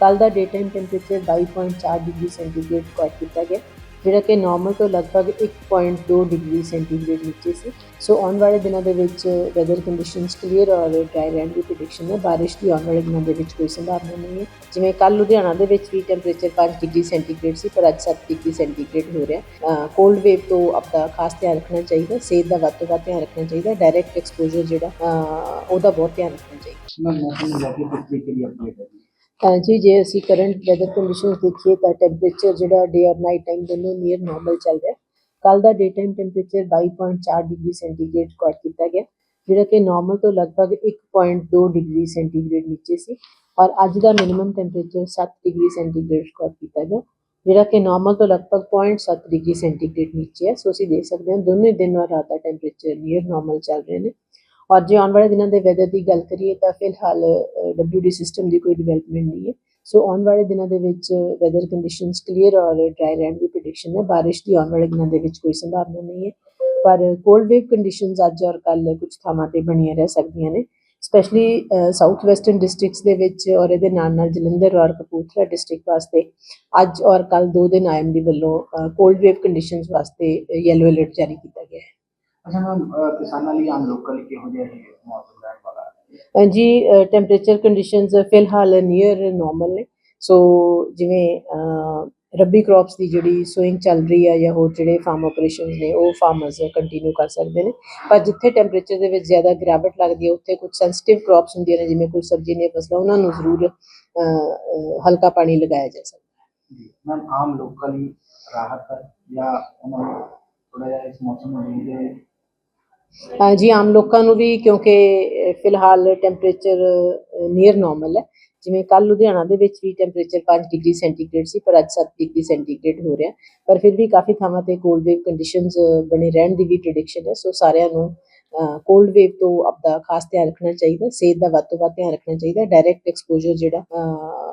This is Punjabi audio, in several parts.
ਕੱਲ ਦਾ day time temperature 22.4 degree centigrade record ਕੀਤਾ ਗਿਆ, ਜਿਹੜਾ ਕਿ ਨਾਰਮਲ ਤੋਂ ਲਗਭਗ 1.2 ਡਿਗਰੀ ਸੈਂਟੀਗ੍ਰੇਡ ਨੀਚੇ ਸੀ। ਸੋ ਆਉਣ ਵਾਲੇ ਦਿਨਾਂ ਦੇ ਵਿੱਚ ਵੈਦਰ ਕੰਡੀਸ਼ਨਸ ਕਲੀਅਰ ਔਰ ਡਰਾਈ ਰਹਿਣ ਦੀ ਪ੍ਰੈਡਿਕਸ਼ਨ ਹੈ। ਬਾਰਿਸ਼ ਦੀ ਆਉਣ ਵਾਲੇ ਦਿਨਾਂ ਦੇ ਵਿੱਚ ਕੋਈ ਸੰਭਾਵਨਾ ਨਹੀਂ ਹੈ। ਜਿਵੇਂ ਕੱਲ ਲੁਧਿਆਣਾ ਦੇ ਵਿੱਚ ਵੀ ਟੈਂਪਰੇਚਰ 5 ਡਿਗਰੀ ਸੈਂਟੀਗ੍ਰੇਡ ਸੀ, ਪਰ ਅੱਜ 7 ਡਿਗਰੀ ਸੈਂਟੀਗ੍ਰੇਡ ਹੋ ਰਿਹਾ ਕੋਲਡ ਵੇਵ ਤੋਂ ਆਪਣਾ ਖਾਸ ਧਿਆਨ ਰੱਖਣਾ ਚਾਹੀਦਾ, ਸਿਹਤ ਦਾ ਵੱਧ ਤੋਂ ਵੱਧ ਧਿਆਨ ਰੱਖਣਾ ਚਾਹੀਦਾ ਡਾਇਰੈਕਟ ਐਕਸਪੋਜ਼ਰ ਜਿਹੜਾ ਉਹਦਾ ਬਹੁਤ ਧਿਆਨ ਰੱਖਣਾ ਚਾਹੀਦਾ। ਮੈਂ ਮੌਸਮ ਨੂੰ ਲੈ ਕੇ ਕਿਸ ਤਰੀਕੇ ਦੀ ਅਪਡੇਟ ਹੈ ਜੀ ਤਾਂ ਜੀ, ਜੇ ਅਸੀਂ ਕਰੰਟ ਵੈਦਰ ਕੰਡੀਸ਼ਨਸ ਦੇਖੀਏ ਤਾਂ ਟੈਂਪਰੇਚਰ ਜਿਹੜਾ ਡੇ ਔਰ ਨਾਈਟ ਟਾਈਮ ਦੋਨੋਂ ਨੀਅਰ ਨਾਰਮਲ ਚੱਲ ਰਿਹਾ ਕੱਲ ਦਾ day time temperature 22.4 degree centigrade record ਕੀਤਾ ਗਿਆ, ਜਿਹੜਾ ਕਿ ਨਾਰਮਲ ਤੋਂ ਲਗਭਗ 1.2 ਡਿਗਰੀ ਸੈਂਟੀਗ੍ਰੇਡ ਨੀਚੇ ਸੀ ਔਰ ਅੱਜ ਦਾ minimum temperature 7 degree centigrade record ਕੀਤਾ ਗਿਆ, ਜਿਹੜਾ ਕਿ ਨਾਰਮਲ ਤੋਂ ਲਗਭਗ 0.7 ਡਿਗਰੀ ਸੈਂਟੀਗ੍ਰੇਡ ਨੀਚੇ ਹੈ। ਸੋ ਅਸੀਂ ਦੇਖ ਸਕਦੇ ਹਾਂ ਦੋਨੋਂ ਦਿਨ ਔਰ ਰਾਤ ਦਾ ਟੈਂਪਰੇਚਰ ਨੀਅਰ ਨਾਰਮਲ ਚੱਲ ਰਹੇ ਨੇ। ਔਰ ਜੇ ਆਉਣ ਵਾਲੇ ਦਿਨਾਂ ਦੇ ਵੈਦਰ ਦੀ ਗੱਲ ਕਰੀਏ ਤਾਂ ਫਿਲਹਾਲ ਡਬਲਯੂਡੀ ਸਿਸਟਮ ਦੀ ਕੋਈ ਡਿਵੈਲਪਮੈਂਟ ਨਹੀਂ ਹੈ। ਸੋ ਆਉਣ ਵਾਲੇ ਦਿਨਾਂ ਦੇ ਵਿੱਚ ਵੈਦਰ ਕੰਡੀਸ਼ਨਸ ਕਲੀਅਰ ਔਰ ਡਰਾਈ ਰਹਿਣ ਦੀ ਪ੍ਰੈਡਿਕਸ਼ਨ ਹੈ। ਬਾਰਿਸ਼ ਦੀ ਆਉਣ ਵਾਲੇ ਦਿਨਾਂ ਦੇ ਵਿੱਚ ਕੋਈ ਸੰਭਾਵਨਾ ਨਹੀਂ ਹੈ। ਪਰ ਕੋਲਡ ਵੇਵ ਕੰਡੀਸ਼ਨਸ ਅੱਜ ਔਰ ਕੱਲ ਕੁਝ ਥਾਵਾਂ ਤੇ ਬਣੀਆਂ ਰਹਿ ਸਕਦੀਆਂ ਨੇ। ਸਪੈਸ਼ਲੀ ਸਾਊਥ ਵੈਸਟਰਨ ਡਿਸਟ੍ਰਿਕਟਸ ਦੇ ਵਿੱਚ ਔਰ ਇਹਦੇ ਨਾਲ ਨਾਲ ਜਲੰਧਰ ਔਰ ਕਪੂਰਥਲਾ ਡਿਸਟ੍ਰਿਕਟ ਵਾਸਤੇ ਅੱਜ ਔਰ ਕੱਲ ਦੋ ਦਿਨ ਆਈਐਮਡੀ ਵੱਲੋਂ ਕੋਲਡ ਵੇਵ ਕੰਡੀਸ਼ਨਸ ਵਾਸਤੇ ਯੈਲੋ ਅਲਰਟ ਜਾਰੀ ਕੀਤਾ ਗਿਆ ਹੈ। ਅੱਛਾ ਮੈਮ ਕਿਸਾਨਾਂ ਲਈ ਆਮ ਲੋਕਾਂ ਲਈ ਕਿਹੋ ਜਿਹਾ ਇਹ ਮੌਸਮ ਰਹਿਣ ਵਾਲਾ ਹੈ? ਅਹ ਜੀ ਟੈਂਪਰੇਚਰ ਕੰਡੀਸ਼ਨਸ ਫਿਲਹਾਲ ਨੀਅਰ ਨਾਰਮਲ ਨੇ। ਸੋ ਜਿਵੇਂ ਰੱਬੀ ਕ੍ਰੌਪਸ ਦੀ ਜਿਹੜੀ ਸੋਇੰਗ ਚੱਲ ਰਹੀ ਹੈ ਜਾਂ ਹੋਰ ਜਿਹੜੇ ਫਾਰਮ ਆਪਰੇਸ਼ਨਸ ਨੇ ਉਹ ਫਾਰਮਰਸ ਕੰਟੀਨਿਊ ਕਰ ਸਕਦੇ ਨੇ। ਪਰ ਜਿੱਥੇ ਟੈਂਪਰੇਚਰ ਦੇ ਵਿੱਚ ਜ਼ਿਆਦਾ ਗਿਰਾਵਟ ਲੱਗਦੀ ਹੈ ਉੱਥੇ ਕੁਝ ਸੈਂਸਿਟਿਵ ਕ੍ਰੌਪਸ ਹੁੰਦੀਆਂ ਨੇ ਜਿਵੇਂ ਕੋਈ ਸਬਜ਼ੀ ਦੀਆਂ ਫਸਲਾਂ ਉਹਨਾਂ ਨੂੰ ਜ਼ਰੂਰ ਹਲਕਾ ਪਾਣੀ ਲਗਾਇਆ ਜਾ ਸਕਦਾ। ਜੀ ਮੈਮ ਆਮ ਲੋਕਾਂ ਲਈ ਰਾਹਤ ਜਾਂ ਉਹਨਾਂ ਨੂੰ ਥੋੜਾ ਜਿਹਾ ਇਸ ਮੌਸਮ ਨੂੰ ਅਹ ਜੀ ਆਮ ਲੋਕਾਂ ਨੂੰ ਵੀ ਕਿਉਂਕਿ ਫਿਲਹਾਲ ਟੈਂਪਰੇਚਰ ਨੀਅਰ ਨਾਰਮਲ ਹੈ। ਜਿਵੇਂ ਕੱਲ ਲੁਧਿਆਣਾ ਦੇ ਵਿੱਚ ਵੀ ਟੈਂਪਰੇਚਰ 5 ਡਿਗਰੀ ਸੈਂਟੀਗ੍ਰੇਡ ਸੀ ਪਰ ਅੱਜ 7 ਡਿਗਰੀ ਸੈਂਟੀਗ੍ਰੇਡ ਹੋ ਰਿਹਾ। ਪਰ ਫਿਰ ਵੀ ਕਾਫੀ ਥਾਵਾਂ ਤੇ ਕੋਲਡ ਵੇਵ ਕੰਡੀਸ਼ਨਸ ਬਣੇ ਰਹਿਣ ਦੀ ਵੀ ਪ੍ਰੈਡਿਕਸ਼ਨ ਹੈ। ਸੋ ਸਾਰਿਆਂ ਨੂੰ ਕੋਲਡ ਵੇਵ ਤੋਂ ਆਪਦਾ ਖਾਸ ਧਿਆਨ ਰੱਖਣਾ ਚਾਹੀਦਾ ਸਿਹਤ ਦਾ ਵੱਧ ਤੋਂ ਵੱਧ ਧਿਆਨ ਰੱਖਣਾ ਚਾਹੀਦਾ ਡਾਇਰੈਕਟ ਐਕਸਪੋਜ਼ਰ ਜਿਹੜਾ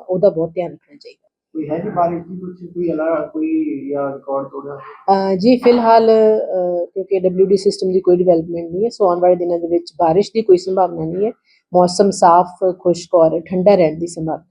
ਉਹਦਾ ਬਹੁਤ ਧਿਆਨ ਰੱਖਣਾ ਚਾਹੀਦਾ। ਕੋਈ ਹੈ ਜੀ ਬਾਰਿਸ਼ ਦੀ ਕੁਝ ਕੋਈ ਅਲਾ ਕੋਈ ਜਾਂ ਰਿਕਾਰਡ ਤੋੜਿਆ ਜੀ ਫਿਲਹਾਲ ਕਿਉਂਕਿ ਡਬਲਯੂਡੀ ਸਿਸਟਮ ਦੀ ਕੋਈ ਡਿਵੈਲਪਮੈਂਟ ਨਹੀਂ ਹੈ, ਸੋ ਆਉਣ ਵਾਲੇ ਦਿਨਾਂ ਦੇ ਵਿੱਚ ਬਾਰਿਸ਼ ਦੀ ਕੋਈ ਸੰਭਾਵਨਾ ਨਹੀਂ ਹੈ। ਮੌਸਮ ਸਾਫ਼, ਖੁਸ਼ਕ ਔਰ ਠੰਡਾ ਰਹਿਣ ਦੀ ਸੰਭਾਵਨਾ।